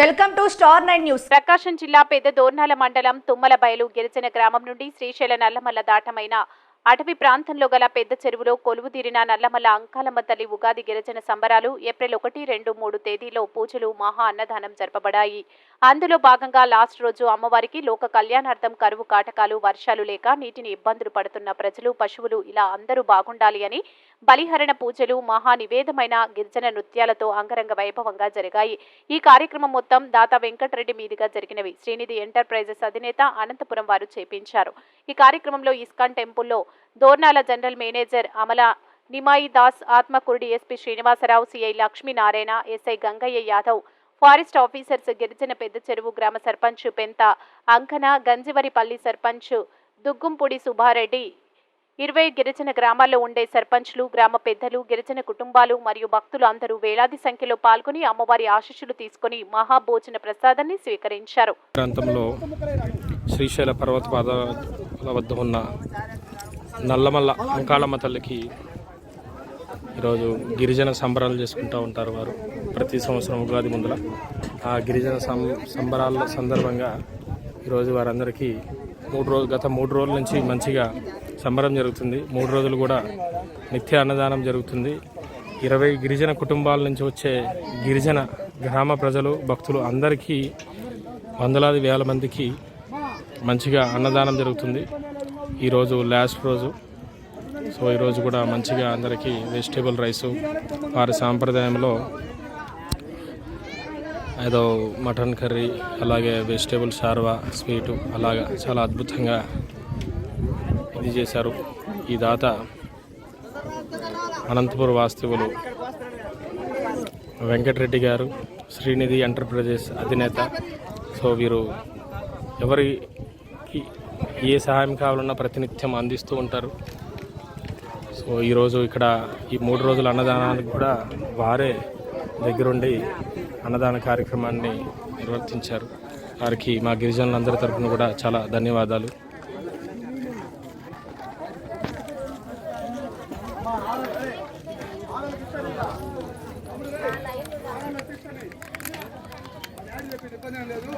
Welcome to Star nine news. Prakasam జిల్లా పెద్ద దోర్నాల మండలం తుమ్మల బయలు గిరిజన గ్రామం నుండి శ్రీశైల నల్లమల్ల దాటమైన అటవీ ప్రాంతంలో గల పెద్ద చెరువులో కొలువు తీరిన నల్లమల్ల అంకాలమ్మ తల్లి ఉగాది గిరిజన సంబరాలు ఏప్రిల్ ఒకటి రెండు మూడు తేదీలో పూజలు మహా అన్నదానం జరపబడాయి. అందులో భాగంగా లాస్ట్ రోజు అమ్మవారికి లోక కళ్యాణార్థం కరువు కాటకాలు వర్షాలు లేక నీటిని ఇబ్బందులు పడుతున్న ప్రజలు పశువులు ఇలా అందరూ బాగుండాలి అని బలిహరణ పూజలు మహా నివేదమైన గిరిజన నృత్యాలతో అంగరంగ వైభవంగా జరిగాయి. ఈ కార్యక్రమం మొత్తం దాత వెంకటరెడ్డి మీదుగా జరిగినవి. శ్రీనిధి ఎంటర్ప్రైజెస్ అధినేత అనంతపురం వారు చేపించారు. ఈ కార్యక్రమంలో ఇస్కాన్ టెంపుల్లో Dornala general manager Amala Nimai Das ఆత్మకూరుడి SP Srinivasarao CI Lakshminarayana SI Gangaiah Yadav forest officers గిరిజన పెద్ద చెరువు గ్రామ సర్పంచ్ పెంత అంకన గంజివరిపల్లి సర్పంచ్ దుగ్గుంపూడి సుబ్బారెడ్డి ఇరవై గిరిజన గ్రామాల్లో ఉండే సర్పంచ్లు గ్రామ పెద్దలు గిరిజన కుటుంబాలు మరియు భక్తులు అందరూ వేలాది సంఖ్యలో పాల్గొని అమ్మవారి ఆశీస్సులు తీసుకుని మహాభోజన ప్రసాదాన్ని స్వీకరించారు. ప్రాంతంలో శ్రీశైల పర్వత పాదాల వద్ద ఉన్న నల్లమల్ల అంకాళమ్మ తల్లికి ఈరోజు గిరిజన సంబరాలు చేసుకుంటూ ఉంటారు వారు. ప్రతి సంవత్సరం ఉగాది ముందర ఆ గిరిజన సం సంబరాల సందర్భంగా ఈరోజు వారందరికీ మూడు రోజు గత మూడు రోజుల నుంచి మంచిగా సంబరం జరుగుతుంది. మూడు రోజులు కూడా నిత్య అన్నదానం జరుగుతుంది. ఇరవై గిరిజన కుటుంబాల నుంచి వచ్చే గిరిజన గ్రామ ప్రజలు భక్తులు అందరికీ వందలాది వేల మందికి మంచిగా అన్నదానం జరుగుతుంది. ఈరోజు లాస్ట్ రోజు. సో ఈరోజు కూడా మంచిగా అందరికీ వెజిటేబుల్ రైసు వారి సాంప్రదాయంలో ఏదో మటన్ కర్రీ అలాగే వెజిటేబుల్ షార్వా స్వీటు అలాగా చాలా అద్భుతంగా ఇది చేశారు ఈ దాత అనంతపురం వాస్తవులు వెంకటరెడ్డి గారు శ్రీనిధి ఎంటర్ప్రైజెస్ అధినేత. సో వీరు ఎవరికి ఏ సహాయం కావాలన్నా ప్రతినిత్యం అందిస్తూ ఉంటారు. సో ఈరోజు ఇక్కడ ఈ మూడు రోజుల అన్నదానానికి కూడా వారే దగ్గరుండి అన్నదాన కార్యక్రమాన్ని నిర్వర్తించారు. వారికి మా గిరిజనులందరి తరఫున కూడా చాలా ధన్యవాదాలు. ఇబ్బంది లేదు